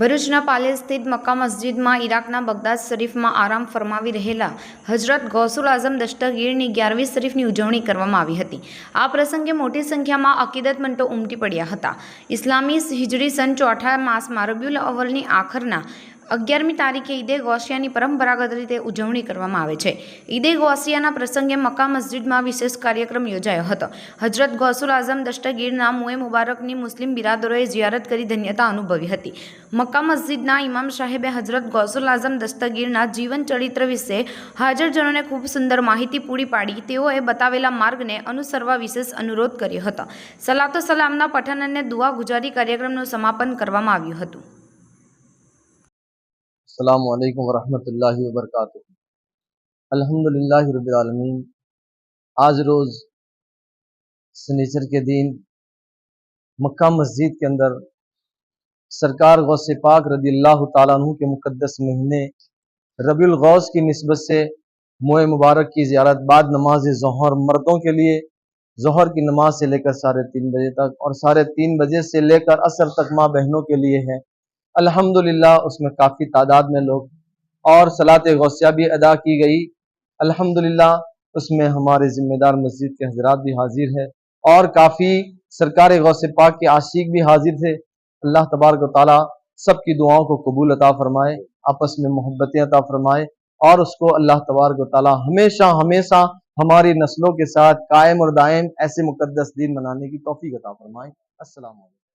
ભરૂચના પાલે સ્થિત મક્કા મસ્જિદમાં ઇરાકના બગદાદ શરીફમાં આરામ ફરમાવી રહેલા હજરત ગૌસુલ આઝમ દસ્તગીરની ગ્યારવી શરીફની ઉજવણી કરવામાં આવી હતી. આ પ્રસંગે મોટી સંખ્યામાં અકીદતમંદો ઉમટી પડ્યા હતા. ઇસ્લામી હિજરી સન ચોથા માસમાં રબિયુલ અવલની આખરના અગિયારમી તારીખે ઈદે ગોસિયાની પરંપરાગત રીતે ઉજવણી કરવામાં આવે છે. ઈદે ગોસિયાના પ્રસંગે મક્કા મસ્જિદમાં વિશેષ કાર્યક્રમ યોજાયો હતો. હજરત ગૌસુલ આઝમ દસ્તગીરના મુએ મુબારકની મુસ્લિમ બિરાદરોએ જિયારત કરી ધન્યતા અનુભવી હતી. મક્કા મસ્જિદના ઇમામ સાહેબે હજરત ગૌસુલ આઝમ દસ્તગીરના જીવન ચરિત્ર વિશે હાજરજનોને ખૂબ સુંદર માહિતી પૂરી પાડી. તેઓએ બતાવેલા માર્ગને અનુસરવા વિશેષ અનુરોધ કર્યો હતો. સલાતો સલામના પઠન અને દુઆ ગુજારી કાર્યક્રમનું સમાપન કરવામાં આવ્યું હતું. السلام علیکم ورحمۃ اللہ وبرکاتہ۔ الحمد للہ رب العالمین، آج روز سنیچر کے دین مکہ مسجد کے اندر سرکار غوث پاک رضی اللہ تعالیٰ عنہ کے مقدس مہینے ربی الغوث کی نسبت سے موئے مبارک کی زیارت بعد نماز ظہر مردوں کے لیے، ظہر کی نماز سے لے کر ساڑھے تین بجے تک اور ساڑھے تین بجے سے لے کر اثر تک ماں بہنوں کے لیے ہے۔ अल्हम्दुलिल्लाह, उसमें काफ़ी तादाद में लोग। और सलात गौसिया भी अदा की गई। अल्हम्दुलिल्लाह, उसमें हमारे ज़िम्मेदार मस्जिद के हजरात भी हाजिर है। और काफ़ी सरकार गौस पाक के आशिक भी हाजिर थे। अल्लाह तबारक ताली सबकी दुआओं को कबूल अता फरमाए, आपस में मोहब्बतें अता फरमाए। और उसको अल्लाह तबारक ताली हमेशा हमेशा हमारी नस्लों के साथ कायम और दायम ऐसे मुकद्दस दिन मनाने की तौफीक अता फरमाए। वालेकुम